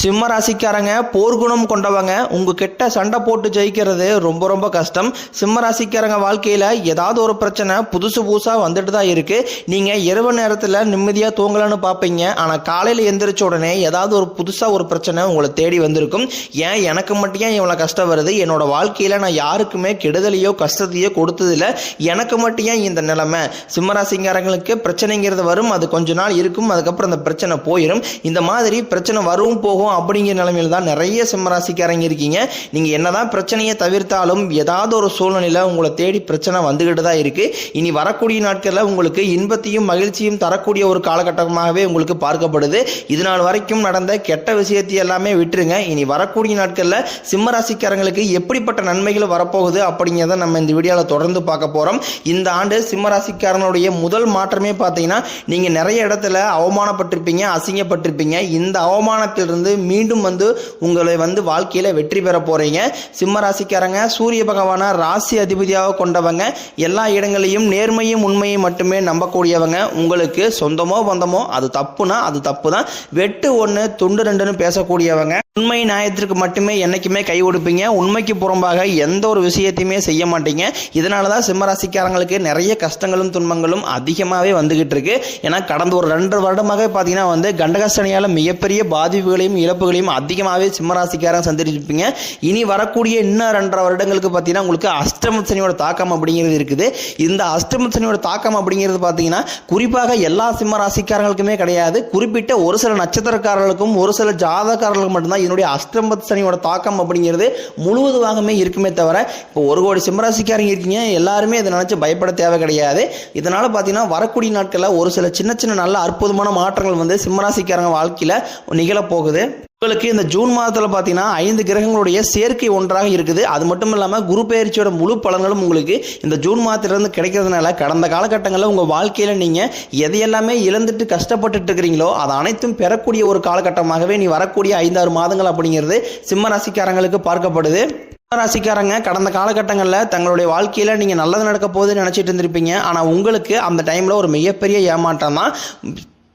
சிம்ம ராசிக்காரங்க போர்க்குணம் கொண்டவங்க உங்ககிட்ட சண்டை போட்டு ஜெயிக்கிறது ரொம்ப ரொம்ப கஷ்டம். சிம்ம ராசிக்காரங்க வாழ்க்கையில் ஏதாவது ஒரு பிரச்சனை புதுசு புதுசாக வந்துட்டு தான் இருக்குது நீங்கள் இரவு நேரத்தில் நிம்மதியாக தூங்கலான்னு பார்ப்பீங்க. ஆனால் காலையில் எந்திரிச்ச உடனே ஏதாவது ஒரு புதுசாக ஒரு பிரச்சனை உங்களை தேடி வந்திருக்கும். ஏன்? எனக்கு மட்டும் ஏன் இவ்வளோ கஷ்டம் வருது? என்னோட வாழ்க்கையில் நான் யாருக்குமே கெடுதலையோ கஷ்டத்தையோ கொடுத்ததில்ல. எனக்கு மட்டும் ஏன் இந்த நிலைமை? சிம்மராசிக்காரங்களுக்கு பிரச்சனைங்கிறது வரும். அது கொஞ்ச நாள் இருக்கும். அதுக்கப்புறம் அந்த பிரச்சனை போயிடும் இந்த மாதிரி பிரச்சனை வரும் போகும் அப்படிங்கிற நிலைமையில் தான் நிறைய சிம்மராசிக்காரங்க இருக்கீங்க. நீங்கள் என்னதான் பிரச்சனையை தவிர்த்தாலும் ஏதாவது ஒரு சூழ்நிலையில் உங்களை தேடி பிரச்சனை வந்துக்கிட்டு தான் இருக்கு. இனி வரக்கூடிய நாட்களில் உங்களுக்கு இன்பத்தையும் மகிழ்ச்சியும் தரக்கூடிய ஒரு காலகட்டமாகவே உங்களுக்கு பார்க்கப்படுது. இது நாள் வரைக்கும் நடந்த கெட்ட விஷயத்தை எல்லாமே விட்டுருங்க. இனி வரக்கூடிய நாட்களில் சிம்மராசிக்காரங்களுக்கு எப்படிப்பட்ட நன்மைகள் வரப்போகுது அப்படிங்கிறத நம்ம இந்த வீடியோவில் தொடர்ந்து பார்க்க போகிறோம் இந்த ஆண்டு சிம்மராசிக்காரனுடைய முதல் மாற்றமே பார்த்தீங்கன்னா நீங்கள் நிறைய இடத்துல அவமானப்பட்டிருப்பீங்க அசிங்கப்பட்டிருப்பீங்க. இந்த அவமானத்திலிருந்து மீண்டும் வந்து உங்களை வந்து வாழ்க்கையில் வெற்றி பெற போகிறீங்க சிம்ம ராசிக்காரங்க சூரிய பகவானை ராசி அதிபதியாக கொண்டவங்க எல்லா இடங்களையும் நேர்மையும் உண்மையும் மட்டுமே நம்பக்கூடியவங்க. உங்களுக்கு சொந்தமோ பந்தமோ அது தப்புனா அது தப்பு தான் வெட்டு ஒன்று துண்டு ரெண்டுன்னு பேசக்கூடியவங்க. உண்மை நியாயத்திற்கு மட்டுமே என்னைக்குமே கை கொடுப்பீங்க. உண்மைக்கு புறம்பாக எந்த ஒரு விஷயத்தையுமே செய்ய மாட்டீங்க. இதனால தான் சிம்மராசிக்காரங்களுக்கு நிறைய கஷ்டங்களும் துன்பங்களும் அதிகமாகவே வந்துகிட்டு இருக்கு. ஏன்னா கடந்த ஒரு ரெண்டு வருடமாக பார்த்தீங்கன்னா வந்து கண்டகஸ்தனியால் மிகப்பெரிய பாதிப்புகளையும் இழப்புகளையும் அதிகமாகவே சிம்மராசிக்காரன் சந்திச்சிருப்பீங்க. இனி வரக்கூடிய இன்னும் ரெண்டரை வருடங்களுக்கு பார்த்தீங்கன்னா உங்களுக்கு அஷ்டம சனியோட தாக்கம் அப்படிங்கிறது இருக்குது. இந்த அஷ்டம சனியோட தாக்கம் அப்படிங்கிறது பார்த்தீங்கன்னா குறிப்பாக எல்லா சிம்ம ராசிக்காரங்களுக்குமே கிடையாது. குறிப்பிட்ட ஒரு சில நட்சத்திரக்காரர்களுக்கும் ஒரு சில ஜாதகாரர்களுக்கும் மட்டும்தான் என்னுடைய அஷ்டம சனியோட தாக்கம் அப்படிங்கிறது முழுவதுமாகவே இருக்குமே தவிர இப்போ ஒரு கோடி சிம்மராசிக்காரங்க இருக்கீங்க எல்லாருமே இதை நினச்சி பயப்பட தேவை கிடையாது. இதனால் பார்த்தீங்கன்னா வரக்கூடிய நாட்களில் ஒரு சில சின்ன சின்ன நல்ல அற்புதமான மாற்றங்கள் வந்து சிம்மராசிக்காரங்க வாழ்க்கையில் நிகழப்போகுது. உங்களுக்கு இந்த ஜூன் மாதத்தில் பார்த்தீங்கன்னா ஐந்து கிரகங்களுடைய சேர்க்கை ஒன்றாக இருக்குது. அது மட்டும் இல்லாமல் குரு பயிற்சியோட முழு பலன்களும் உங்களுக்கு இந்த ஜூன் மாதத்திலிருந்து கிடைக்கிறதுனால கடந்த காலகட்டங்களில் உங்கள் வாழ்க்கையில் நீங்கள் எதையெல்லாமே இழந்துட்டு கஷ்டப்பட்டுட்டு இருக்கிறீங்களோ அது அனைத்தும் பெறக்கூடிய ஒரு காலகட்டமாகவே நீ வரக்கூடிய ஐந்தாறு மாதங்கள் அப்படிங்கிறது சிம்ம ராசிக்காரங்களுக்கு பார்க்கப்படுது. சிம்ம ராசிக்காரங்க கடந்த காலகட்டங்களில் தங்களுடைய வாழ்க்கையில் நீங்கள் நல்லது நடக்க போகுதுன்னு நினச்சிட்டு இருந்திருப்பீங்க. ஆனால் உங்களுக்கு அந்த டைமில் ஒரு மிகப்பெரிய ஏமாற்றம் தான்.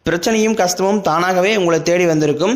பிரச்சனையும் கஷ்டமும் தானாகவே உங்களை தேடி வந்திருக்கும்.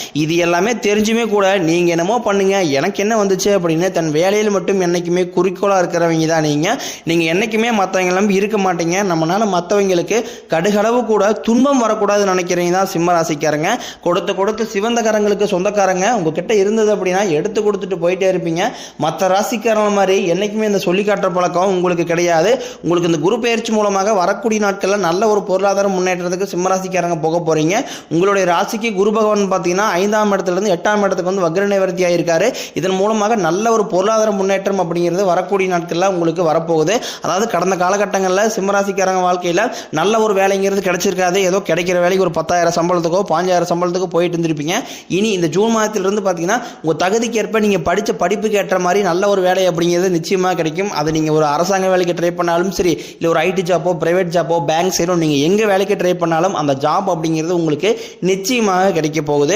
இது எல்லாமே தெரிஞ்சுமே கூட நீங்கள் என்னமோ பண்ணுங்க. எனக்கு என்ன வந்துச்சு அப்படின்னு தன் வேலையில் மட்டும் என்றைக்குமே குறிக்கோளாக இருக்கிறவங்க தான் நீங்கள் நீங்கள் என்றைக்குமே மற்றவங்க இருக்க மாட்டீங்க. நம்மளால மற்றவங்களுக்கு கடுகளவு கூட துன்பம் வரக்கூடாதுன்னு நினைக்கிறீங்க தான் சிம்ம ராசிக்காரங்க. கொடுத்து கொடுத்து சிவந்தக்காரங்களுக்கு சொந்தக்காரங்க. உங்ககிட்ட இருந்தது அப்படின்னா எடுத்து கொடுத்துட்டு போயிட்டே இருப்பீங்க. மற்ற ராசிக்காரங்க மாதிரி என்றைக்குமே இந்த சொல்லி காட்டுற பழக்கம் உங்களுக்கு கிடையாது. உங்களுக்கு இந்த குரு பயிற்சி மூலமாக வரக்கூடிய நாட்களில் நல்ல ஒரு பொருளாதார முன்னேற்றத்துக்கு சிம்ம ராசிக்காரங்க போக போகிறீங்க உங்களுடைய ராசிக்கு குரு பகவான் பார்த்தீங்கன்னா ஐந்தாம் இடத்துலேருந்து எட்டாம் இடத்துக்கு வந்து வக்ர நிவர்த்தி ஆயிருக்காரு. இதன் மூலமாக நல்ல ஒரு பொருளாதார முன்னேற்றம் அப்படிங்கிறது வரக்கூடிய நாட்களில் உங்களுக்கு வரப்போகுது. அதாவது கடந்த காலகட்டங்களில் சிம்மராசிக்காரங்க வாழ்க்கையில் நல்ல ஒரு வேலைங்கிறது கிடைச்சிருக்காது. ஏதோ கிடைக்கிற வேலைக்கு ஒரு பத்தாயிரம் சம்பளத்துக்கோ பாஞ்சாயிரம் சம்பளத்துக்கோ போயிட்டு இருந்திருப்பீங்க. இனி இந்த ஜூன் மாதத்திலிருந்து பார்த்தீங்கன்னா உங்கள் தகுதிக்கேற்ப நீங்கள் படித்த படிப்புக்கு ஏற்ற மாதிரி நல்ல ஒரு வேலை அப்படிங்கிறது நிச்சயமாக கிடைக்கும். அதை நீங்கள் ஒரு அரசாங்க வேலைக்கு ட்ரை பண்ணாலும் சரி இல்லை ஒரு ஐடி ஜாப்போ ப்ரைவேட் ஜாப்போ பேங்க் சைடோ நீங்கள் எங்கே வேலைக்கு ட்ரை பண்ணாலும் அந்த ஜாப் அப்படிங்கிறது உங்களுக்கு நிச்சயமாக கிடைக்க போகுது.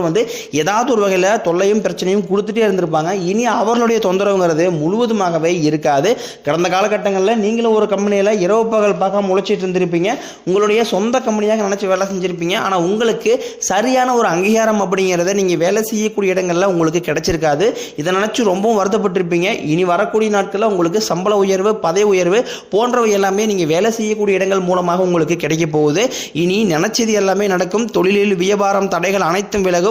வந்து ஏதாவது ஒரு வகையில் தொல்லையும் பிரச்சனையும் கொடுத்துட்டே இருந்திருப்பாங்க. இனி அவர்களுடைய தொந்தரவுங்கிறது முழுவதுமாகவே இருக்காது. கடந்த காலகட்டங்களில் நீங்களும் ஒரு கம்பெனியில் இரவு பகல் பார்க்க முளைச்சிட்டு இருந்திருப்பீங்க. உங்களுடைய சொந்த கம்பெனியாக நினச்சி வேலை செஞ்சுருப்பீங்க. ஆனால் உங்களுக்கு சரியான ஒரு அங்கீகாரம் அப்படிங்கிறத நீங்கள் வேலை செய்யக்கூடிய இடங்களில் உங்களுக்கு கிடைச்சிருக்காது. இதை நினச்சி ரொம்பவும் வருத்தப்பட்டிருப்பீங்க. இனி வரக்கூடிய நாட்களில் உங்களுக்கு சம்பள உயர்வு பதவி உயர்வு போன்றவை எல்லாமே நீங்கள் வேலை செய்யக்கூடிய இடங்கள் மூலமாக உங்களுக்கு கிடைக்க போகுது. இனி நினச்சது எல்லாமே நடக்கும். தொழிலில் வியாபாரம் தடைகள் அனைத்தும் விலகும்.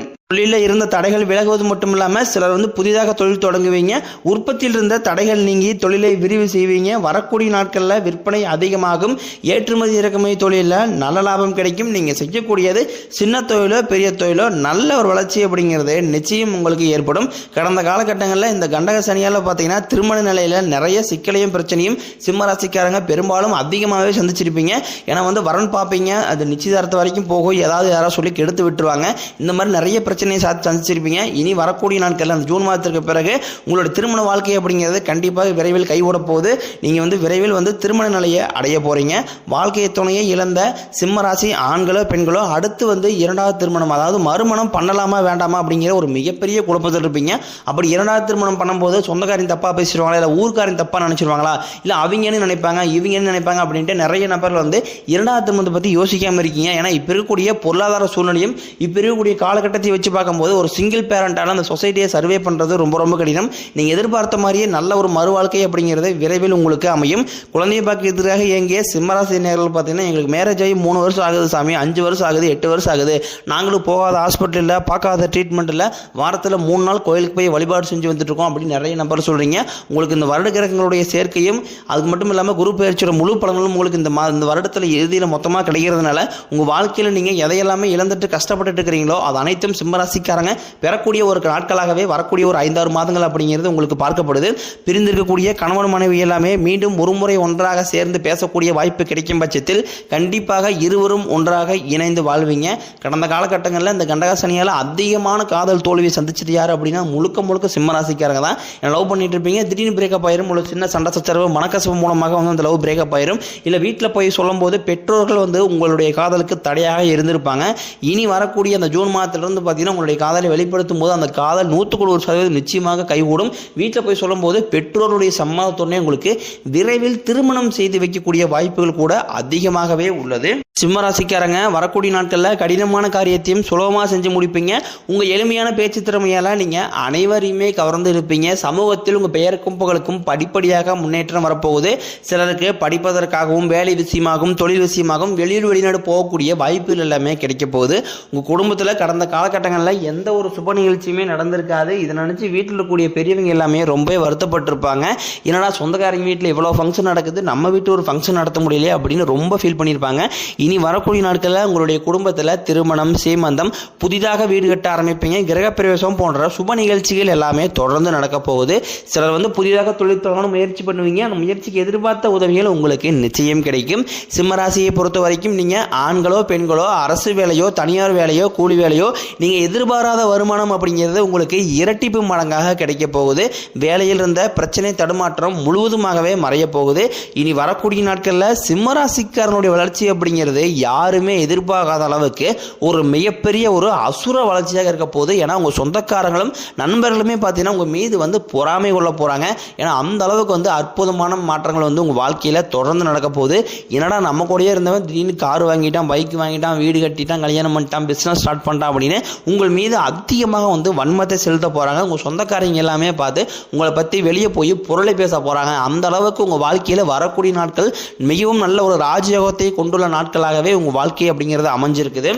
வேண்டும் தொழிலில் இருந்த தடைகள் விலகுவது மட்டும் இல்லாமல் சிலர் வந்து புதிதாக தொழில் தொடங்குவீங்க. உற்பத்தியில் இருந்த தடைகள் நீங்கி தொழிலை விரிவு செய்வீங்க. வரக்கூடிய நாட்களில் விற்பனை அதிகமாகும். ஏற்றுமதி இறக்குமதி தொழிலில் நல்ல லாபம் கிடைக்கும். நீங்கள் செய்யக்கூடியது சின்ன தொழிலோ பெரிய தொழிலோ நல்ல ஒரு வளர்ச்சி அப்படிங்கிறது நிச்சயம் உங்களுக்கு ஏற்படும். கடந்த காலகட்டங்களில் இந்த கண்டக சனியால் பார்த்தீங்கன்னா திருமண நிலையில் நிறைய சிக்கலையும் பிரச்சனையும் சிம்மராசிக்காரங்க பெரும்பாலும் அதிகமாகவே சந்திச்சிருப்பீங்க. ஏன்னா வந்து வரன் பார்ப்பீங்க அது நிச்சயதார்த்தம் வரைக்கும் போகும். ஏதாவது யாராவது சொல்லி கெடுத்து விட்டுருவாங்க. இந்த மாதிரி நிறைய பிரச்சனை பிரச்சனையை சாத்து சந்திச்சிருப்பீங்க. இனி வரக்கூடிய நாட்கள் அந்த ஜூன் மாதத்திற்கு பிறகு உங்களோட திருமண வாழ்க்கை அப்படிங்கிறது கண்டிப்பாக விரைவில் கைவிட போகுது. நீங்கள் வந்து விரைவில் வந்து திருமண நிலையை அடைய போகிறீங்க வாழ்க்கை துணையை இழந்த சிம்ம ராசி ஆண்களோ பெண்களோ அடுத்து வந்து இரண்டாவது திருமணம் அதாவது மறுமணம் பண்ணலாமா வேண்டாமா அப்படிங்கிற ஒரு மிகப்பெரிய குழப்பத்தில் இருப்பீங்க. அப்படி இரண்டாவது திருமணம் பண்ணும்போது சொந்தக்காரின் தப்பாக பேசிடுவாங்களா இல்லை ஊர்க்காரின் தப்பாக நினச்சிருவாங்களா இல்லை அவங்கன்னு நினைப்பாங்க இவங்கன்னு நினைப்பாங்க அப்படின்ட்டு நிறைய நபர்கள் வந்து இரண்டாவது திருமணத்தை பற்றி யோசிக்காமல் இருக்கீங்க. ஏன்னா இப்போ இருக்கக்கூடிய பொருளாதார சூழ்நிலையும் இப்போ இருக்கக்கூடிய காலகட்டத்தை வச்சு பார்க்கும்போது ஒரு சிங்கிள் பேரண்ட்டான அந்த சொசைட்டியை சர்வே பண்ணுறது ரொம்ப ரொம்ப கடினம். நீங்கள் எதிர்பார்த்த மாதிரியே நல்ல ஒரு மறுவாழ்க்கை அப்படிங்கிறது விரைவில் உங்களுக்கு அமையும். குழந்தைய எதிராக இயங்கிய சிம்மராசி நேரில் பார்த்தீங்கன்னா எங்களுக்கு மேரேஜ் ஆகி மூணு வருஷம் ஆகுது சாமி அஞ்சு வருஷம் ஆகுது எட்டு வருஷம் ஆகுது. நாங்களும் போகாத ஹாஸ்பிட்டலில் பார்க்காத ட்ரீட்மெண்ட்டில் வாரத்தில் மூணு நாள் கோயிலுக்கு போய் வழிபாடு செஞ்சு வந்துட்டு இருக்கோம் அப்படின்னு நிறைய நம்பர் சொல்கிறீங்க உங்களுக்கு இந்த வருட கிரகங்களுடைய சேர்க்கையும் அது மட்டும் இல்லாமல் குரு பயிற்சியோட முழு பலன்களும் உங்களுக்கு இந்த மா இந்த வருடத்தில் இறுதியில் மொத்தமாக கிடைக்கிறதுனால உங்கள் வாழ்க்கையில் நீங்கள் எதையெல்லாமே இழந்துட்டு கஷ்டப்பட்டுட்டு இருக்கிறீங்களோ அது அனைத்தும் சிம்மராசிக்காரங்க பெறக்கூடிய ஒரு நாட்களாகவே வரக்கூடிய ஒரு ஐந்தாறு மாதங்கள் அப்படிங்கிறது உங்களுக்கு பார்க்கப்படுது. பிரிந்திருக்கக்கூடிய கணவன் மனைவி எல்லாமே மீண்டும் ஒருமுறை ஒன்றாக சேர்ந்து பேசக்கூடிய வாய்ப்பு கிடைக்கும் பட்சத்தில் கண்டிப்பாக இருவரும் ஒன்றாக இணைந்து வாழ்வீங்க. கடந்த காலகட்டங்களில் இந்த கண்டகாசனியால் அதிகமான காதல் தோல்வியை சந்திச்சது யார் அப்படின்னா முழுக்க முழுக்க சிம்மராசிக்காரங்க தான். லவ் பண்ணிட்டு இருப்பீங்க திடீர்னு பிரேக்கப் ஆயிரும் ஒரு சின்ன சண்டை சச்சரவு மனக்கசவு மூலமாக வந்து அந்த லவ் பிரேக்கப் ஆயிரும். இல்லை வீட்டில் போய் சொல்லும்போது பெற்றோர்கள் வந்து உங்களுடைய காதலுக்கு தடையாக இருந்திருப்பாங்க. இனி வரக்கூடிய அந்த ஜூன் மாதத்திலிருந்து பார்த்தீங்கன்னா உங்களுடைய காதலை வெளிப்படுத்தும் போது அந்த காதல் நூற்றுக்குள்ள ஒரு சதவீதம் நிச்சயமாக கைகூடும். வீட்டில் போய் சொல்லும்போது பெற்றோருடைய சம்மதத்துடனே உங்களுக்கு விரைவில் திருமணம் செய்து வைக்கக்கூடிய வாய்ப்புகள் கூட அதிகமாகவே உள்ளது. சிம்மராசிக்காரங்க வரக்கூடிய நாட்களில் கடினமான காரியத்தையும் சுலபமாக செஞ்சு முடிப்பீங்க. உங்கள் எளிமையான பேச்சு திறமையால் நீங்கள் அனைவரையுமே கவர்ந்து இருப்பீங்க. சமூகத்தில் உங்கள் பெயருக்கும் புகழுக்கும் படிப்படியாக முன்னேற்றம் வரப்போகுது. சிலருக்கு படிப்பதற்காகவும் வேலை விஷயமாகவும் தொழில் விஷயமாகவும் வெளியூர் வெளிநாடு போகக்கூடிய வாய்ப்புகள் எல்லாமே கிடைக்க போகுது. உங்கள் குடும்பத்தில் கடந்த காலகட்டங்களில் எந்த ஒரு சுப நிகழ்ச்சியுமே நடந்திருக்காது. இதை நினச்சி வீட்டில் இருக்கக்கூடிய பெரியவங்க எல்லாமே ரொம்ப வருத்தப்பட்டிருப்பாங்க. என்னடா சொந்தக்காரங்க வீட்டில் இவ்வளோ ஃபங்க்ஷன் நடக்குது? நம்ம வீட்டு ஒரு ஃபங்க்ஷன் நடத்த முடியலையே அப்படின்னு ரொம்ப ஃபீல் பண்ணியிருப்பாங்க இனி வரக்கூடிய நாட்களில் உங்களுடைய குடும்பத்தில் திருமணம் சீமந்தம் புதிதாக வீடு கட்ட ஆரம்பிப்பீங்க. கிரகப்பிரவேசம் போன்ற சுப நிகழ்ச்சிகள் எல்லாமே தொடர்ந்து நடக்க போகுது. சிலர் வந்து புதிதாக தொழில் தொடங்கணும் முயற்சி பண்ணுவீங்க. அந்த முயற்சிக்கு எதிர்பார்த்த உதவிகள் உங்களுக்கு நிச்சயம் கிடைக்கும். சிம்மராசியை பொறுத்த வரைக்கும் நீங்கள் ஆண்களோ பெண்களோ அரசு வேலையோ தனியார் வேலையோ கூலி வேலையோ நீங்கள் எதிர்பாராத வருமானம் அப்படிங்கிறது உங்களுக்கு இரட்டிப்பு மடங்காக கிடைக்க போகுது. வேலையில் இருந்த பிரச்சனை தடுமாற்றம் முழுவதுமாகவே மறைய போகுது. இனி வரக்கூடிய நாட்களில் சிம்மராசிக்காரனுடைய வளர்ச்சி அப்படிங்கிறது யாருமே எதிர்பார்க்காத அளவுக்கு ஒரு மிகப்பெரிய ஒரு அசுர வளர்ச்சியாக இருக்க போகுது. ஏன்னா உங்கள் சொந்தக்காரங்களும் நண்பர்களுமே பார்த்தீங்கன்னா உங்கள் மீது வந்து பொறாமை கொள்ள போகிறாங்க ஏன்னா அந்த அளவுக்கு வந்து அற்புதமான மாற்றங்கள் வந்து உங்கள் வாழ்க்கையில் தொடர்ந்து நடக்க போகுது. என்னடா நம்ம கூடயே இருந்தவன் திடீர்னு கார் வாங்கிட்டான் பைக் வாங்கிட்டான் வீடு கட்டிட்டான் கல்யாணம் பண்ணிட்டான் பிஸ்னஸ் ஸ்டார்ட் பண்ணிட்டான் அப்படின்னு உங்கள் மீது அதிகமாக வந்து வன்மத்தை செலுத்த போகிறாங்க உங்கள் சொந்தக்காரங்க எல்லாமே பார்த்து உங்களை பற்றி வெளியே போய் பொருளை பேச போகிறாங்க அந்த அளவுக்கு உங்கள் வாழ்க்கையில் வரக்கூடிய நாட்கள் மிகவும் நல்ல ஒரு ராஜயோகத்தை கொண்டுள்ள நாட்கள் நாட்களாகவே உங்கள் வாழ்க்கை அப்படிங்கிறது அமைஞ்சிருக்குது.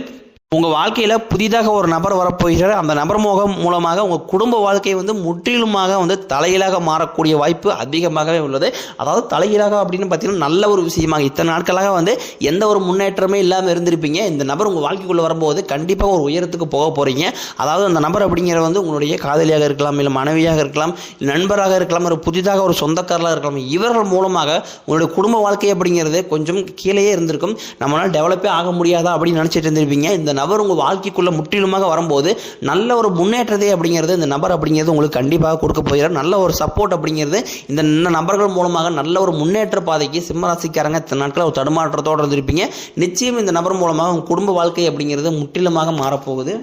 உங்கள் வாழ்க்கையில் புதிதாக ஒரு நபர் வரப்போகிறார். அந்த நபர் முகம் மூலமாக உங்கள் குடும்ப வாழ்க்கை வந்து முற்றிலுமாக வந்து தலையிலாக மாறக்கூடிய வாய்ப்பு அதிகமாகவே உள்ளது. அதாவது தலையீழாக அப்படின்னு பார்த்தீங்கன்னா நல்ல ஒரு விஷயமாக. இத்தனை நாட்களாக வந்து எந்த ஒரு முன்னேற்றமே இல்லாமல் இருந்திருப்பீங்க. இந்த நபர் உங்கள் வாழ்க்கைக்குள்ளே வரும்போது கண்டிப்பாக ஒரு உயரத்துக்கு போக போகிறீங்க அதாவது அந்த நபர் அப்படிங்கிற வந்து உங்களுடைய காதலியாக இருக்கலாம் இல்லை மனைவியாக இருக்கலாம் இல்லை நண்பராக இருக்கலாம் ஒரு புதிதாக ஒரு சொந்தக்காரலாக இருக்கலாம். இவர்கள் மூலமாக உங்களுடைய குடும்ப வாழ்க்கை அப்படிங்கிறது கொஞ்சம் கீழேயே இருந்திருக்கும். நம்மளால் டெவலப்பே ஆக முடியாதா அப்படின்னு நினச்சிட்டு இருந்திருப்பீங்க. இந்த நபர் உங்கள் வாழ்க்கைக்குள்ளே முற்றிலுமாக வரும்போது நல்ல ஒரு முன்னேற்றத்தை அப்படிங்கிறது இந்த நபர் அப்படிங்கிறது உங்களுக்கு கண்டிப்பாக கொடுக்க போகிறார். நல்ல ஒரு சப்போர்ட் அப்படிங்கிறது இந்த நபர்கள் மூலமாக நல்ல ஒரு முன்னேற்ற பாதைக்கு சிம்மராசிக்காரங்க இத்தனை நாட்களில் ஒரு தடுமாற்றத்தோடு இருந்திருப்பீங்க. நிச்சயம் இந்த நபர் மூலமாக உங்கள் குடும்ப வாழ்க்கை அப்படிங்கிறது முற்றிலுமாக மாறப்போகுது.